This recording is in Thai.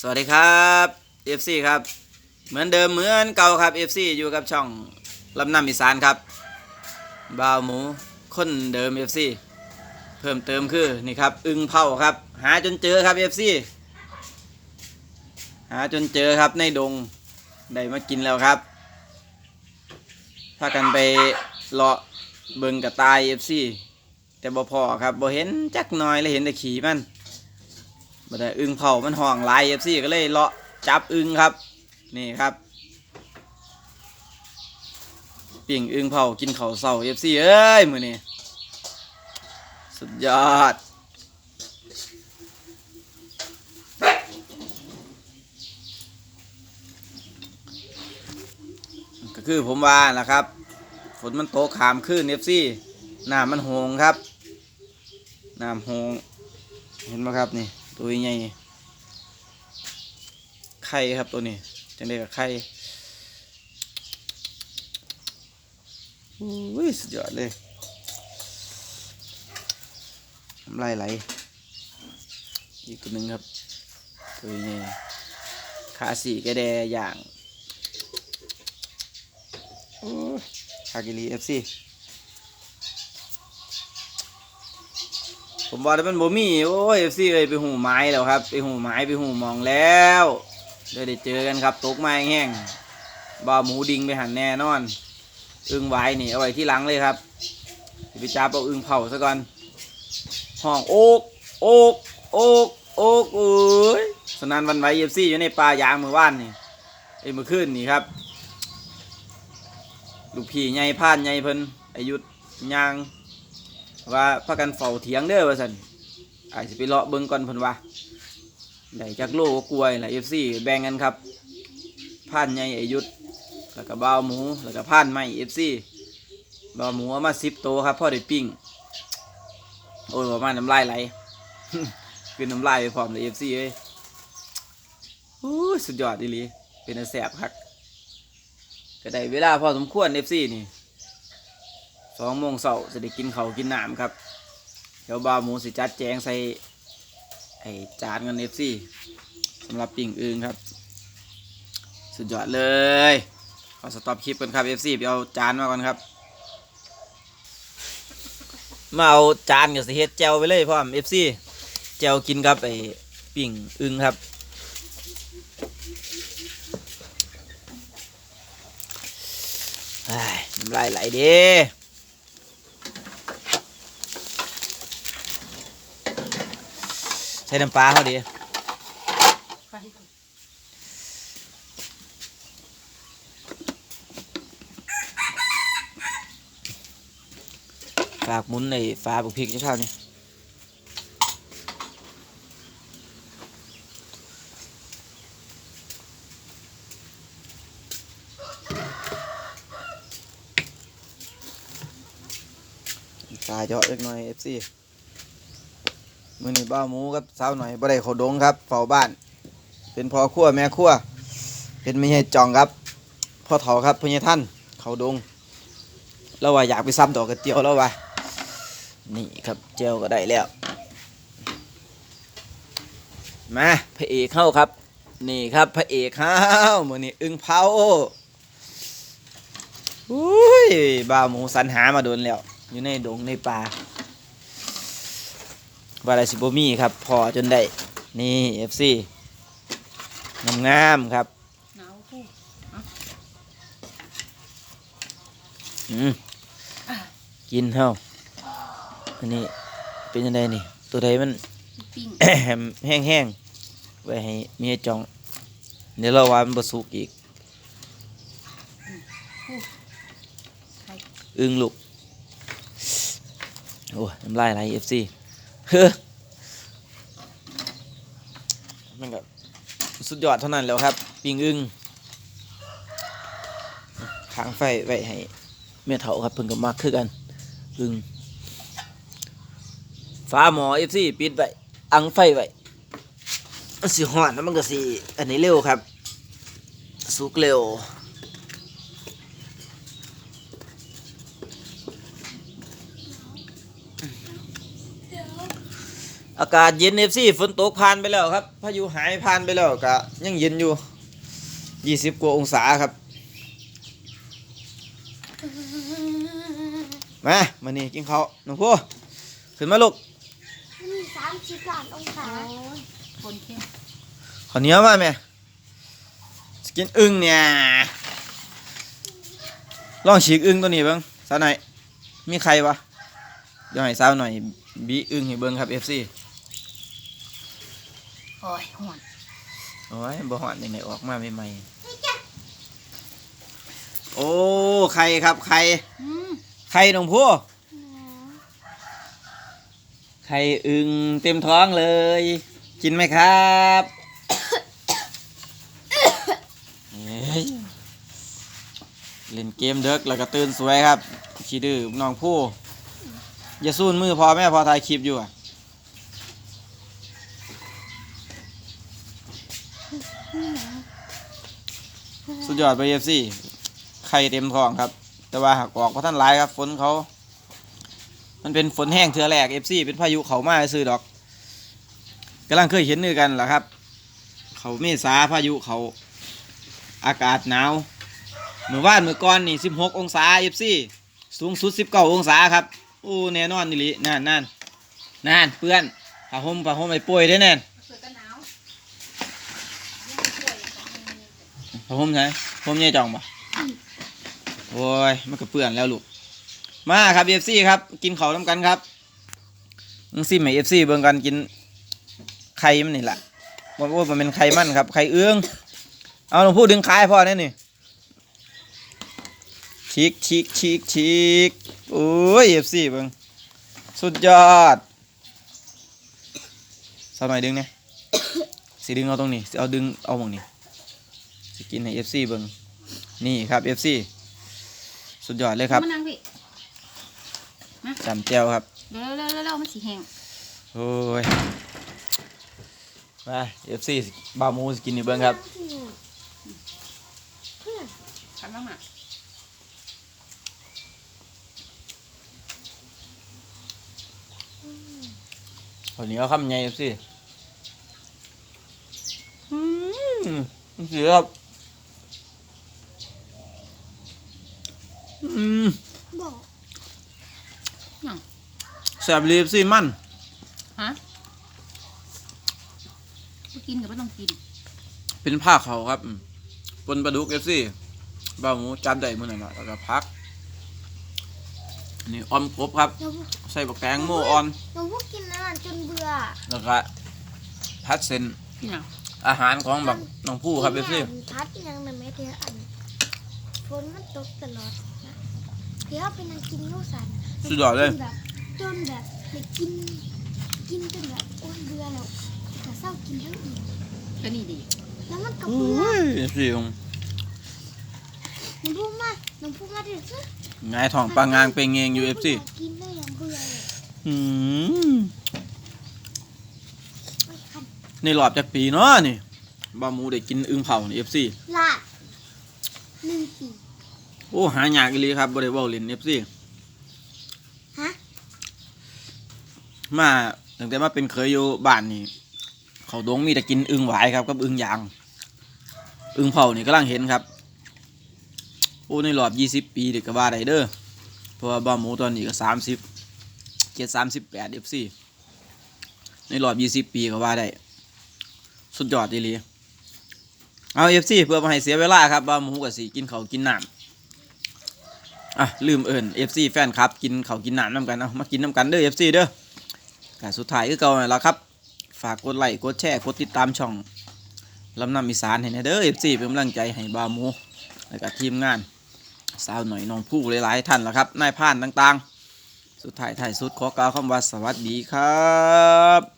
สวัสดีครับ FC ครับ เหมือนเดิมเหมือนเก่าครับ FC อยู่กับช่องลำน้ำอีสานครับบ่าวหมูคนเดิม FC เพิ่มเติมคือนี่ครับอึงเผาครับ หาจนเจอครับ FC หาจนเจอครับในดงได้มากินแล้วครับพากันไปเลาะเบิงกระต่าย FC แต่บ่พอครับบ่เห็นจักหน้อยเลยเห็นแต่ขี่มัน บ่ได้อึงเผามันห่องลายเอฟซีก็เลยเลาะจับอึงครับ นี่ครับปิ่งอึงเผากินเขาเสาเอฟซีเอ้ยมือนี้สุดยอดก็คือผมว่าแหละครับ ฝนมันโตขามขึ้นเอฟซีน้ำมันโหงครับน้ำโหงเห็นไหมครับนี่ ตัวใหญ่ไข่ครับตัวนี้จังได้กับไข่อุ้ยสุดยอดเลยน้ำลายไหลอีกตัวหนึ่งครับ ตัวใหญ่ขาสีแกแดอย่างโอ้ยคากิลีเอฟซี ผมบอกแล้วมันบ่มีโอ้ยเอฟซีเลยไปหูไม้แล้วครับ ไปหูไม้ไปหูมองแล้วเดี๋ยวได้เจอกันครับตกไม้แห้งบ่าหมูดิงไปหันแน่นอนอึงไว้นี่เอาไว้ที่หลังเลยครับไปจับเอาอึงเผาซะก่อนห้องโอกโอกโอกโอกเอ้ยสนานวันไหวเอฟซีอยู่ในป่ายางมือว่านนี่ไอ้มือขึ้นนี่ครับลูกพี่ใหญ่พานใหญ่เพิ่นอายุยาง ว่าพากันเฝ้าเถียงเด้อว่าสันอาจจะไปเลาะเบิ่งก่อนเพิ่นว่าได้จักโลก็กล้วยล่ะ FC แบ่งกันครับผ่านใหญ่อายุทธแล้วก็บ่าวหมูแล้วก็ผ่านไม้ FC บ่าวหมูเอามา10โตวครับพ่อได้ปิ้งโอ้ยประมาณน้ำลายไหลคือน้ำลายไปพร้อมเลยเอ้ยโอ้ยสุดยอดดีลีเป็นแสบคักก็ได้เวลาพอสมควร FC นี่ สองโมงเสาร์จะได้กินเขากินน้ำครับ เดี๋ยวบ่าหมูสิจัดแจงใส่ไอจานกันเอฟซีสำหรับปิ่งอึงครับ สุดยอดเลยขอสต็อปคลิปกันครับเอฟซีไปเอาจานมาก่อนครับ มาเอาจานกับสิเฮ็ดแจวไปเลยพ่อมเอฟซีแจวกินครับไอปิ่งอึงครับอ้ายน้ำลายไหลเด้ ใส่น้ำปลาเขาดีฝากมุนในฝาบุกพริกจะเข้านี่ปลาเยอะเล็กน้อยเอฟซี มือนี่บ้าหมูครับสาวหน่อยบ่ได้เขาดงครับเฝ้าบ้าน เป็นพ่อครัวแม่ครัวเป็นไม่ใช่จองครับพ่อเถาครับพญท่านเขาดงเราว่าอยากไปซ้ำต่อกระเจียวแล้วว่ะนี่ครับเจียวก็ได้แล้ว มาพระเอกเข้าครับ นี่ครับพระเอกเข้ามือนี่อึ้งเผาอุ้ยบ้าหมูสรรหามาโดนแล้ว อยู่ในดงในป่า วาลาซิโบมีครับ พอจนได้ นี่เอฟซีงามงามๆครับหนาวคู่อืมกินเท่าอันนี้เป็นยังไงนี่ ตัวใดมันปิ้งแห้งแห้งๆไว้ให้เมียจองเดี๋ยวเราว่ามันบสุกอีกไข่อึ้งลูก โอ้ยน้ำลายไหลเอฟซี เฮ้อมันก็สุดยอดเท่านั้นแล้วครับ ปิงอึ้งค้างไฟไว้ให้เมียเถาครับเพิ่งกับมากคือกันอึ้งฟ้าหมอเอฟซีปิดไว้อังไฟไว้สิหอนแล้วมันก็สิอันนี้เร็วครับ สุกเร็ว อากาศเย็นเอฟซีฝนตกผ่านไปแล้วครับพายุหายผ่านไปแล้วก็ยังเย็นอยู่ยี่สิบกว่าองศาครับ มามานี่กินข้าวหนูพูขึ้นมาลูกมีสามสิบล้านองศาโอ้ยคนเข้มขอเหนียวมาแม่สกินอึ่งเนี่ยลองฉีกอึ่งตัวนี้เบิ้งสาวหน่อยมีใครวะเดี๋ยวให้สาวหน่อยบีอึ่งให้เบิ้งครับ FC โอ้ยห่วนโอ้ยบ่หอนยังไงออกมาใหม่ๆโอ้ไข่ครับไข่อืมไข่หนองพูไข่อึ่งเต็มท้องเลย กินไหมครับเฮ้ยเล่นเกมเด็กแล้วก็ตื่นสวยครับขี้ดื้อน้องผู้อย่าสู้มือพอแม่พอถ่ายคลิปอยู่อะ สุดยอดไปเอฟซีไข่เต็มท้องครับ แต่ว่าหากออกเพราะท่านหลายครับ ฝนเขา มันเป็นฝนแห้งเทือแรกเอฟซีเป็นพายุเขามาซื้อดอกกำลังเคยเห็นนือกันแหละครับ เขาเมษาพายุเขาอากาศหนาวเมื่อวานเมื่อก่อนนี่สิบหกองศาเอฟซีสูงสุดสิบเก้าองศาครับโอ้แน่นอนนี่ลินั่นนั่นนั่นเปื้อนผ้าห่มผ้าห่มไอ้ป่วยได้แน่น เสือกันหนาว ผ้าห่มใช่ห่มเนี่ยจองปะโอ้ยมันก็เปื้อนแล้วลูก มาครับเอฟซีครับ กินเขาน้ำกันครับมึงซิมให้เอฟซีเบิ่งกันกินไข่มันนี่แหละบอกว่ามันเป็นไข่มันครับไข่เอื้องเอาหลวงพูดดึงขายพ่อแน่นี่ชิกชิกชิกชิกโอ้ยเอฟซีเบิ่งสุดยอดสมัยดึงเนี่ยสิดึงเอาตรงนี้เอาดึงเอาหมองนี้ สิกินให้เอฟซีเบิ่งนี่ครับเอฟซีสุดยอดเลยครับมานั่งพี่จำเจียวครับเร็วเร็วเร็วเร็วมันสีแห้งโอ้ยมาเอฟซีบาหมูสกินนี่เบิ้งครับทำบ้างมาคนนี้เขาคำใหญ่เอฟซีอืมเสียครับอืม บอก แซ่บเลยเอฟซีมันฮะบ่กินกับไม่ต้องกินเป็นผ้าเขาวครับอืมปนปลาดุกเอฟซีบาหมูจานใหญ่มื่อไหร่ละแล้วก็พักอันนี่ออมกบครับ เราใส่บักแตงโมออน เราพวกกินอาหารจนเบื่อแล้วก็พัดเส้นนี่นะอาหารของแบบน้องผู้ครับเอฟซีกินอาหารพัดยังในไม่เทียอันฝนมันตกตลอดนะเดี๋ยวไปนั่งกินลูกสันสุดยอดเลยแบบ จนแบบไปกิน กินจนแบบโอ้ยเบื่อแล้วแต่เศร้ากินทั้งอิ่มก็นี่ดีแล้วมันก็โอ้เบื่อยเอฟซีน้องพูดมาน้องพูดมาเดี๋ยวซื้อไงายท้องปลางางเป็นเงงอยู่เอฟซีกินได้อย่างเบื่อเลยอืมไม่คันในรอบจากปีเนาะนี่บาหมูได้กินอึ่งเผานี่เอฟซีลาดหนึ่งสี่โอ้หายากอีหลีครับบ่ได้เว้าเล่นเอฟซี ฮะ มาตั้งแต่มาเป็นเคยอยู่บ้านนี่เขาดงมีแต่กินอึงหวายครับกับอึงยาง อึงเผานี่กำลังเห็นครับโอ้ในรอบยี่สิบปีเด็กกว่าได้เด้อเพราะว่าบ้าหมูตอนนี้ก็สามสิบเจ็ดสามสิบแปดเอฟซีในรอบยี่สิบปีก็ว่าได้สุดยอดดีลีเอาเอฟซีเพื่อมาให้เสียเวลาครับบ้าหมูกับสีกินเขากินน้ำอะลืมเอิญเอฟซีแฟนครับ กินเขากินน้ำน้ำกันเอามากินน้ำกันเด้อเอฟซีเด้อ การสุดท้ายคือเก่าแล้วครับ ฝากกดไลค์กดแชร์กดติดตามช่องลำนำอีสานให้นะเด้อเอฟซีเป็นกำลังใจให้บาหมูแล้วก็ทีมงานสาวหน่อยน้องผู้หลายๆท่านละครับนายพ่านต่างๆ สุดท้ายท้ายสุดขอกล่าวคำว่าสวัสดีครับ